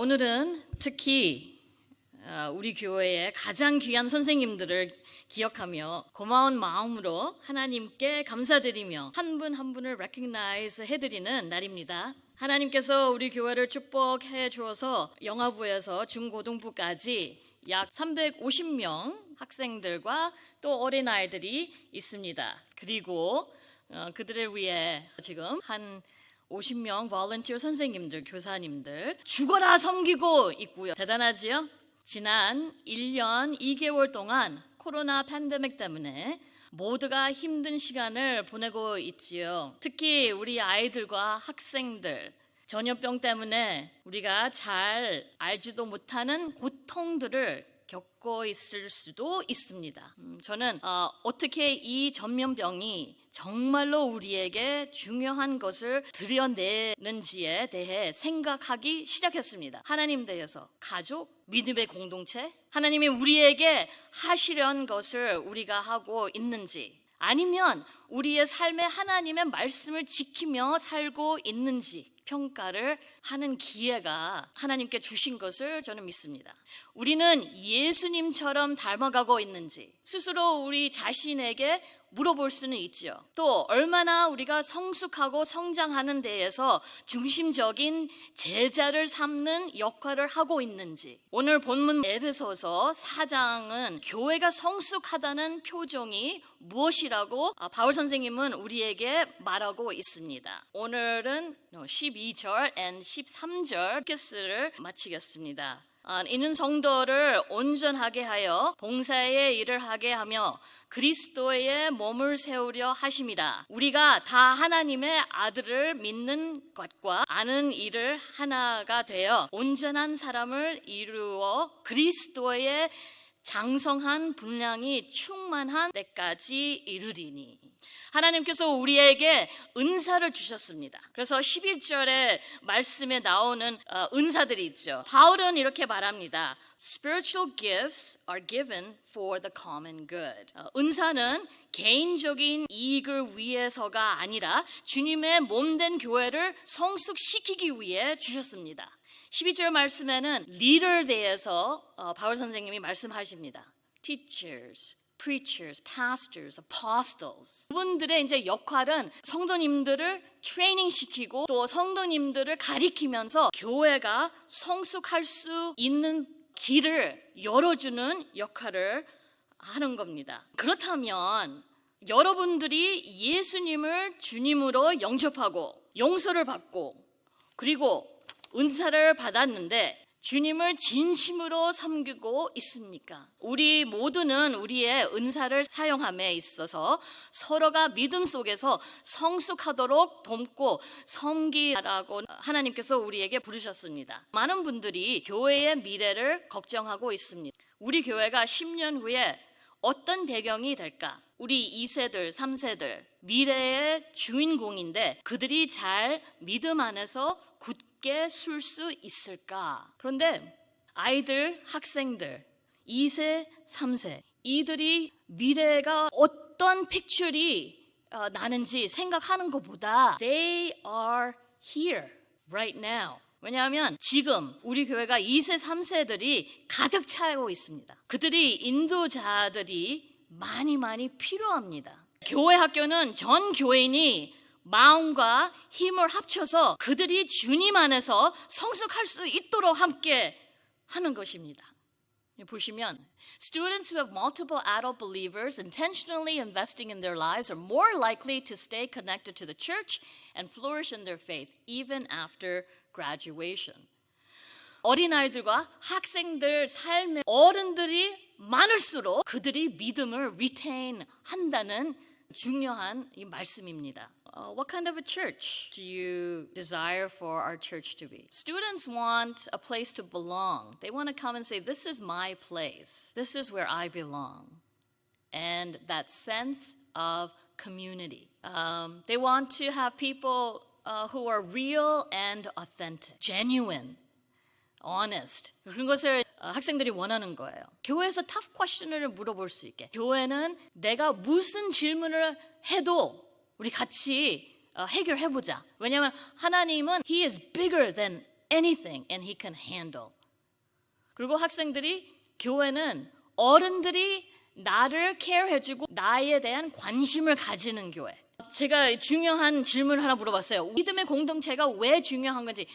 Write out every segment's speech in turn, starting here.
오늘은 특히 어, 우리 교회의 가장 귀한 선생님들을 기억하며 고마운 마음으로 하나님께 감사드리며 한분한 분을 recognize 해드리는 날입니다. 하나님께서 우리 교회를 축복해 주어서 영화부에서 중고등부까지 약 350명 학생들과 또 어린아이들이 있습니다. 그리고 어, 그들을 위해 지금 한 50명 volunteer 선생님들, 교사님들 죽어라 섬기고 있고요. 대단하지요? 지난 1년 2개월 동안 코로나 팬데믹 때문에 모두가 힘든 시간을 보내고 있지요. 특히 우리 아이들과 학생들 전염병 때문에 우리가 잘 알지도 못하는 고통들을 겪고 있을 수도 있습니다. 음, 저는 어, 어떻게 이 전염병이 정말로 우리에게 중요한 것을 드러내는지에 대해 생각하기 시작했습니다. 하나님 대해서 가족, 믿음의 공동체, 하나님이 우리에게 하시려는 것을 우리가 하고 있는지, 아니면 우리의 삶에 하나님의 말씀을 지키며 살고 있는지 평가를 하는 기회가 하나님께 주신 것을 저는 믿습니다. 우리는 예수님처럼 닮아가고 있는지 스스로 우리 자신에게 물어볼 수는 있죠. 또 얼마나 우리가 성숙하고 성장하는 데에서 중심적인 제자를 삼는 역할을 하고 있는지. 오늘 본문 에베소서 4장은 교회가 성숙하다는 표정이 무엇이라고 바울 선생님은 우리에게 말하고 있습니다. 오늘은 12절 and 13절 캐스를 마치겠습니다. 아, 이는 성도를 온전하게 하여 봉사의 일을 하게 하며 그리스도의 몸을 세우려 하심이라. 우리가 다 하나님의 아들을 믿는 것과 아는 일을 하나가 되어 온전한 사람을 이루어 그리스도의 장성한 분량이 충만한 때까지 이르리니. 하나님께서 우리에게 은사를 주셨습니다. 그래서 11절에 말씀에 나오는 어, 은사들이 있죠. 바울은 이렇게 말합니다. Spiritual gifts are given for the common good. 어, 은사는 개인적인 이익을 위해서가 아니라 주님의 몸된 교회를 성숙시키기 위해 주셨습니다. 12절 말씀에는 리더에 대해서 어, 바울 선생님이 말씀하십니다. Teachers, preachers, pastors, apostles. 그분들의 이제 역할은 성도님들을 트레이닝 시키고 또 성도님들을 가리키면서 교회가 성숙할 수 있는 길을 열어주는 역할을 하는 겁니다. 그렇다면 여러분들이 예수님을 주님으로 영접하고 용서를 받고 그리고 은사를 받았는데 주님을 진심으로 섬기고 있습니까? 우리 모두는 우리의 은사를 사용함에 있어서 서로가 믿음 속에서 성숙하도록 돕고 섬기라고 하나님께서 우리에게 부르셨습니다. 많은 분들이 교회의 미래를 걱정하고 있습니다. 우리 교회가 10년 후에 어떤 배경이 될까? 우리 2세들, 3세들, 미래의 주인공인데 그들이 잘 믿음 안에서 굳게 술 수 있을까? 그런데 아이들, 학생들, 2세, 3세, 이들이 미래가 어떤 픽처리 어, 나는지 생각하는 것보다 they are here right now. 왜냐하면 지금 우리 교회가 2세, 3세들이 가득 차고 있습니다. 그들이 인도자들이 많이 많이 필요합니다. 교회 학교는 전 교인이 마음과 힘을 합쳐서 그들이 주님 안에서 성숙할 수 있도록 함께 하는 것입니다. 보시면 students who have multiple adult believers intentionally investing in their lives are more likely to stay connected to the church and flourish in their faith even after graduation. 어린아이들과 학생들 삶의 어른들이 많을수록 그들이 믿음을 retain 한다는 중요한 이 말씀입니다. Uh, what kind of a church do you desire for our church to be? Students want a place to belong. They want to come and say, This is my place. This is where I belong. And that sense of community. Um, they want to have people uh, who are real and authentic, genuine, honest. 그런 것을 학생들이 원하는 거예요. 교회에서 tough question을 물어볼 수 있게. 교회는 내가 무슨 질문을 해도 우리 같이 해결해 보자. 왜냐하면 하나님은 He is bigger than anything and he can handle. 그리고 학생들이 교회는 어른들이 나를 케어해주고 나에 대한 관심을 가지는 교회. 제가 중요한 질문 하나 물어봤어요. 믿음의 공동체가 왜 중요한 건지.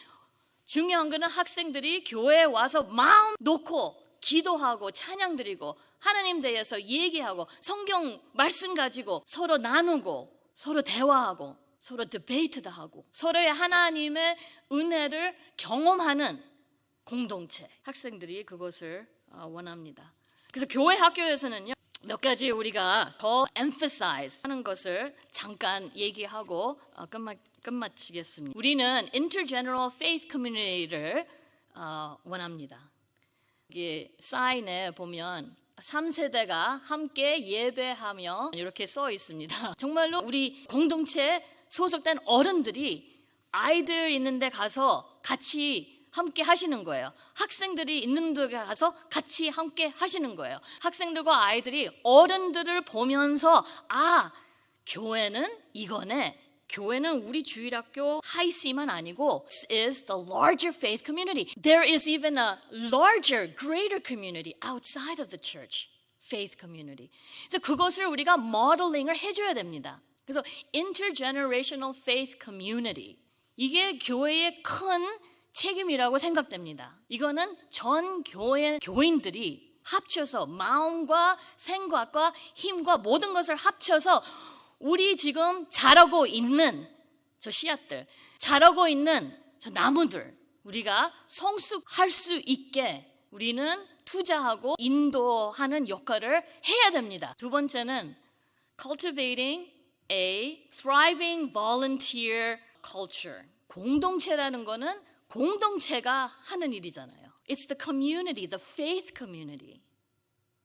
중요한 거는 학생들이 교회에 와서 마음 놓고 기도하고 찬양 드리고 하나님 대해서 얘기하고 성경 말씀 가지고 서로 나누고 서로 대화하고 서로 디베이트도 하고 서로의 하나님의 은혜를 경험하는 공동체 학생들이 그것을 어, 원합니다. 그래서 교회 학교에서는요 몇 가지 우리가 더 emphasize 하는 것을 잠깐 얘기하고 어, 끝마, 끝마치겠습니다. 우리는 intergeneral faith community를 어, 원합니다. 이게 사인에 보면 3세대가 함께 예배하며 이렇게 써 있습니다. 정말로 우리 공동체에 소속된 어른들이 아이들 있는 데 가서 같이 함께 하시는 거예요. 학생들이 있는 데 가서 같이 함께 하시는 거예요. 학생들과 아이들이 어른들을 보면서 아, 교회는 이거네. 교회는 우리 주일학교 하이씨만 아니고 this is the larger faith community. There is even a larger, greater community outside of the church. faith community. 그래서 그것을 우리가 모델링을 해줘야 됩니다. 그래서 intergenerational faith community 이게 교회의 큰 책임이라고 생각됩니다. 이거는 전 교회 교인들이 합쳐서 마음과 생각과 힘과 모든 것을 합쳐서 우리 지금 자라고 있는 저 씨앗들, 자라고 있는 저 나무들, 우리가 성숙할 수 있게 우리는 투자하고 인도하는 역할을 해야 됩니다. 두 번째는 cultivating a thriving volunteer culture. 공동체라는 거는 공동체가 하는 일이잖아요. It's the community, the faith community.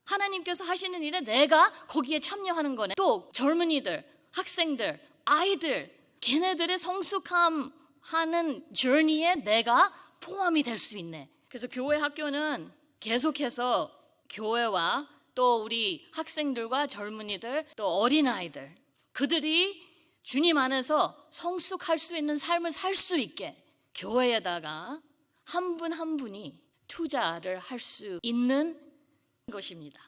하나님께서 하시는 일에 내가 거기에 참여하는 거네. 또 젊은이들, 학생들, 아이들, 걔네들의 성숙함 하는 journey에 내가 포함이 될 수 있네. 그래서 교회 학교는 계속해서 교회와 또 우리 학생들과 젊은이들 또 어린아이들 그들이 주님 안에서 성숙할 수 있는 삶을 살 수 있게 교회에다가 한 분한 분이 투자를 할 수 있는 것입니다.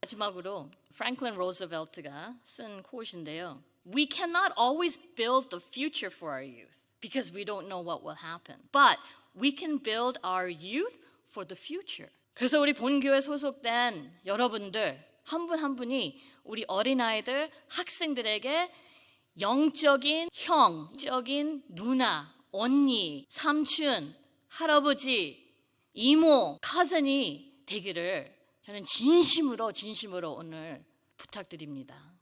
마지막으로 프랭클린 로즈벨트가 쓴 코트인데요. We cannot always build the future for our youth because we don't know what will happen. But we can build our youth for the future. 그래서 우리 본교회 소속된 여러분들 한 분 한 분이 우리 어린아이들 학생들에게 영적인 형, 영적인 누나, 언니, 삼촌, 할아버지, 이모, 카즌이 되기를 저는 진심으로 진심으로 오늘 부탁드립니다.